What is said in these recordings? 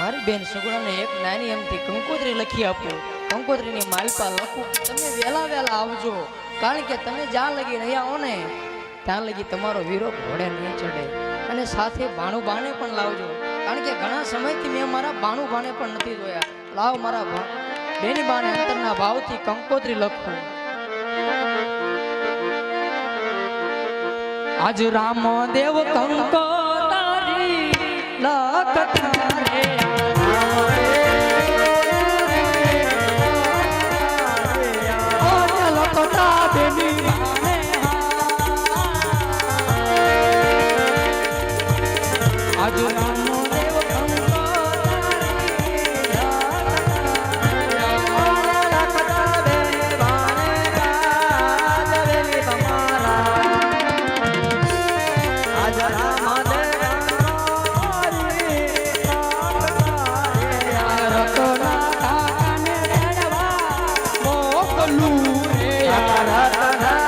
મારી બેન સુગુણાને એક નાની એમથી કંકોત્રી લખી આપો. કંકોત્રીની માલપા લખો. તમે વહેલા વહેલા આવજો. કારણ કે તમે જ્યાં લગી રહ્યા હો ને, ત્યાં લગી તમારો વીરો ઘોડે નહીં ચડે. અને સાથે ભાણું બાને પણ લાવજો. કારણ કે ઘણા સમયથી મેં મારા ભાણું બાને પણ નથી જોયા. લાવ મારા બેની બાને અંતરના ભાવથી કંકોત્રી લખું. આજ રામ કંકો લખતા બોલું એ રાધા.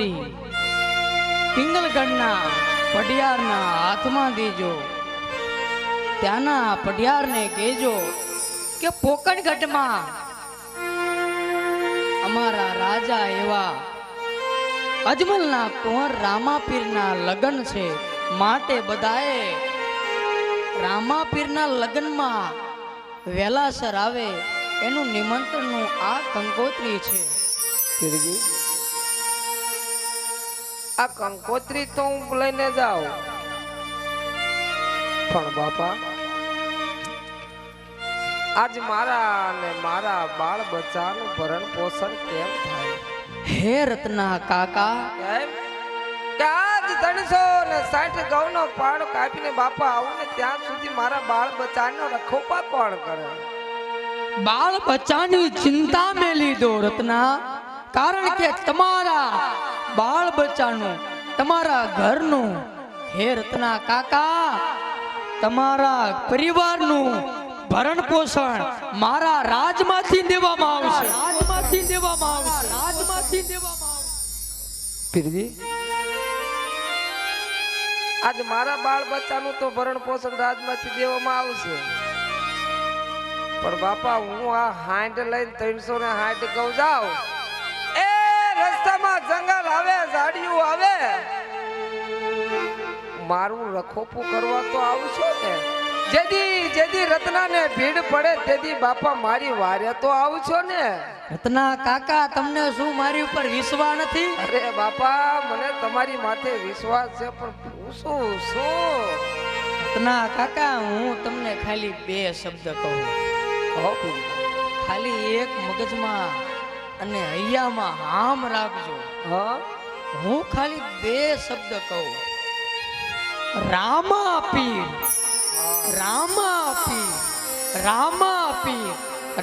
હોવાથી પિંગલગઢના પઢિયારના હાથમાં દેજો. ત્યાંના પઢિયારને કહેજો કે પોકણગઢમાં અમારા રાજા એવા અજમલના કુંવર રામાપીરના લગ્ન છે. માટે બધાએ રામાપીરના લગ્નમાં વેલાસર આવે એનું નિમંત્રણનું આ કંકોત્રી છે. આ કંકોત્રી તો હું લઈને જાઉં. પણ બાપા આજ મારા અને મારા બાળ બચ્ચાનું ભરણ પોષણ કેમ થાય? હે રત્ના કાકા. કેમ કે આજ ત્રણસો ને સાઠ ઘઉંનો પાડો કાપીને બાપા આવું ને ત્યાં સુધી મારા બાળ બચ્ચાનો રખોપા કોણ કરે? બાળ બચ્ચાની ચિંતા મેં લીધો રત્ના. કારણ કે તમારા બાળ બચ્ચાનું તમારા ઘરનું હે રત્ના કાકા તમારા પરિવારનું ભરણ પોષણ મારા રાજમાંથી દેવામાં આવશે. રાજમાંથી દેવામાં આવશે. રાજમાંથી દેવામાં આવશે. પીરજી? આજ મારા બાળ બચ્ચાનું તો ભરણ પોષણ રાજમાંથી દેવામાં આવશે. પણ બાપા હું આ હાંડ લઈને ત્રણસો ને હાંડ ગઉ જાઉં. આવે ઝાડિયું આવે. મારું રખોપું કરવા તો આવશે ને. જેદી જેદી રત્નાને ભીડ પડે તેદી બાપા મારી વારે તો આવશો ને. રત્ના કાકા તમને શું મારી ઉપર વિશ્વાસ નથી? અરે બાપા મને તમારી માથે વિશ્વાસ છે પણ પૂછું શું? રત્ના કાકા હું તમને ખાલી બે શબ્દ કહું. કહો ખાલી એક મગજમાં અને અહીંયામાં હામ રાખજો. હું? ખાલી બે શબ્દ કહું. રામા પીર. રામા પીર. રામા પીર.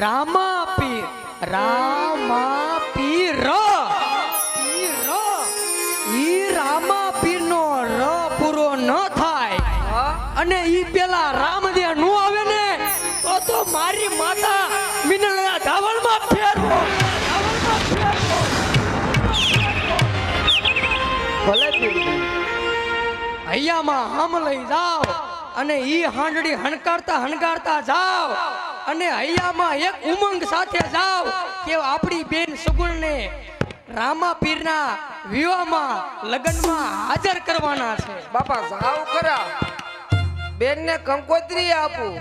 રામા પીર. રામા પીર. પીર. ઈ રામા પીરનો ર પૂરો ન થાય. અને ઈ પેલા રામદેવનું આવે ને તો તો મારી માતા મિનલના ભલે પીરજી. હૈયામાં હામ લઈ જાઓ અને ઈ હાંડડી હણકારતા હણકારતા જાઓ અને હૈયામાં એક ઉમંગ સાથે જાઓ કે આપણી બેન સુગુણને રામા પીરના વિવાહમાં લગ્નમાં હાજર કરવાના છે. બાપા સાવ ખરા. બેન ને કંકોત્રી આપું.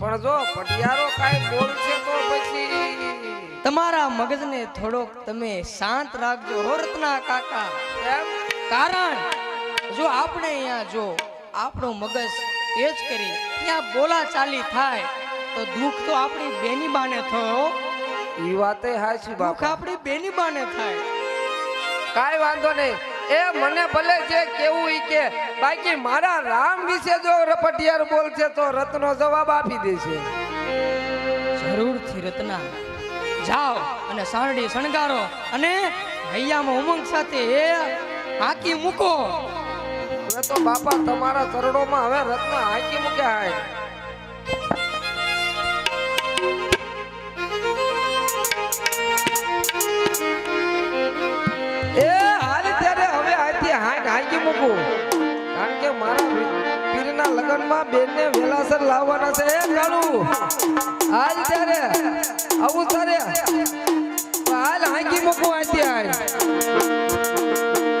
પણ જો પટિયારો કાંઈ બોલશે તો પછી? તમારા મગજને થોડોક તમે શાંત રાખજો હો રત્ના કાકા. એમ? કારણ જો આપણે અહીંયા જો આપણું મગજ તેજ કરી ત્યાં બોલા ચાલી થાય તો દુઃખ તો આપણી બેની બાને થયો. એ વાતે હાચી દુઃખ આપણી બેની બાને થાય. કાંઈ વાંધો નહીં. એ મને ભલે જે કેવું ઈ કે બાકી મારા રામ વિશે જો રપટિયાર બોલશે તો રત્નો જવાબ આપી દેશે. જરૂરથી રત્ના. જાઓ અને સારડી શણગારો અને હૈયામાં ઉમંગ સાથે એ હાકી મૂકો. હવે તો બાપા તમારા ચરણોમાં હવે રત્ન હાકી મૂક્યા હાય એ હાલ ત્યારે હવે આથી હાંક હાંકી મૂકું. કારણ કે મારા પીરના લગ્નમાં બેનને વેલાસર લાવવાના છે એ કાળુ આવું તારે. હાલ હાંકી મૂકું આથી હાય